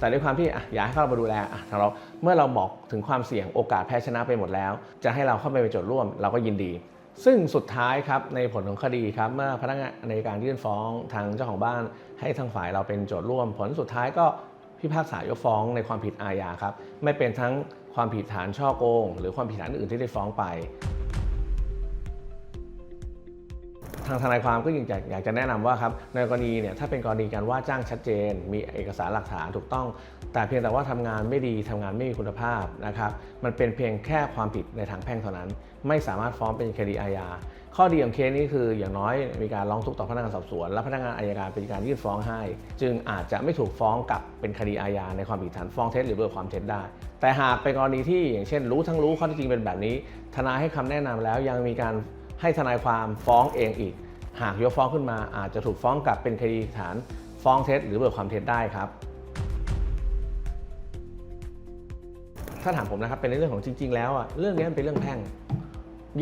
แต่ด้วยความที่อะอยากให้เขามาดูแลอะทางเราเมื่อเราบอกถึงความเสี่ยงโอกาสแพ้ชนะไปหมดแล้ว จะให้เราเข้าไปเป็นโจทย์ร่วมเราก็ยินดี ซึ่งสุดท้ายครับในผลของคดีครับเมื่อพนักงานในการยื่นฟ้องทางเจ้าของบ้าน ให้ทางฝ่ายเราเป็นโจทย์ร่วม ผลสุดท้ายก็พิพากษายกฟ้องในความผิดอาญาครับไม่เป็นทั้งความผิดฐานช่อโกง หรือความผิดฐานอื่นที่ได้ฟ้องไป ทางทนายความก็ยังอยากจะแนะนำว่าครับในกรณีเนี่ยถ้าเป็นกรณีการว่าจ้างชัดเจน มีเอกสารหลักฐานถูกต้อง แต่เพียงแต่ว่าทำงานไม่ดีทำงานไม่มีคุณภาพนะครับมันเป็นเพียงแค่ความผิดในทางแพ่งเท่านั้น ไม่สามารถฟ้องเป็นคดีอาญาข้อดีของเคสนี้คืออย่างน้อยมีการร้องทุกข์ต่อพนักงานสอบสวน และพนักงานอายการเป็นการยื่นฟ้องให้ จึงอาจจะไม่ถูกฟ้องกลับเป็นคดีอาญาในความผิดฐานฟ้องเท็จหรือเบิกความเท็จได้ แต่หากเป็นกรณีที่อย่างเช่น รู้ทั้งรู้ข้อเท็จจริงเป็นแบบนี้ ทนายให้คำแนะนำแล้วยังมีการ ให้ทนายความฟ้องเองอีก หากยกฟ้องขึ้นมาอาจจะถูกฟ้องกลับเป็นคดีฐาน ฟ้องเท็จหรือเบิกความเท็จได้ครับ ถ้าถามผมนะครับเป็นในเรื่องของจริง ๆ แล้วอะเรื่องนี้มันเป็นเรื่องแพ่ง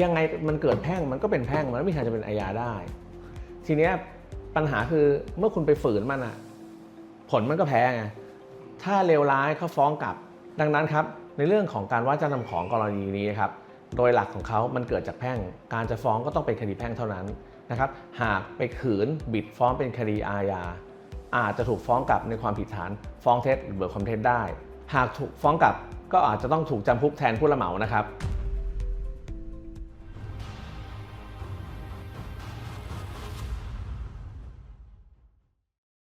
ยังไงมันเกิดแพ่งมันก็เป็นแพ่งมันไม่มีทางจะเป็นอาญาได้ ทีเนี้ยปัญหาคือเมื่อคุณไปฝืนมันอะผลมันก็แพ้ไงถ้าเลวร้ายเขาฟ้องกลับ ดังนั้นครับในเรื่องของการว่าจ้างทำของกรณีนี้ครับ โดยหลักของเขามันเกิดจากแพ่ง การจะฟ้องก็ต้องเป็นคดีแพ่งเท่านั้นนะครับ หากไปขืนบิดฟ้องเป็นคดีอาญา อาจจะถูกฟ้องกลับในความผิดฐาน ฟ้องเท็จหรือเบิกความเท็จได้ หากถูกฟ้องกลับก็อาจจะต้องถูกจำคุกแทนผู้ละเหมานะครับ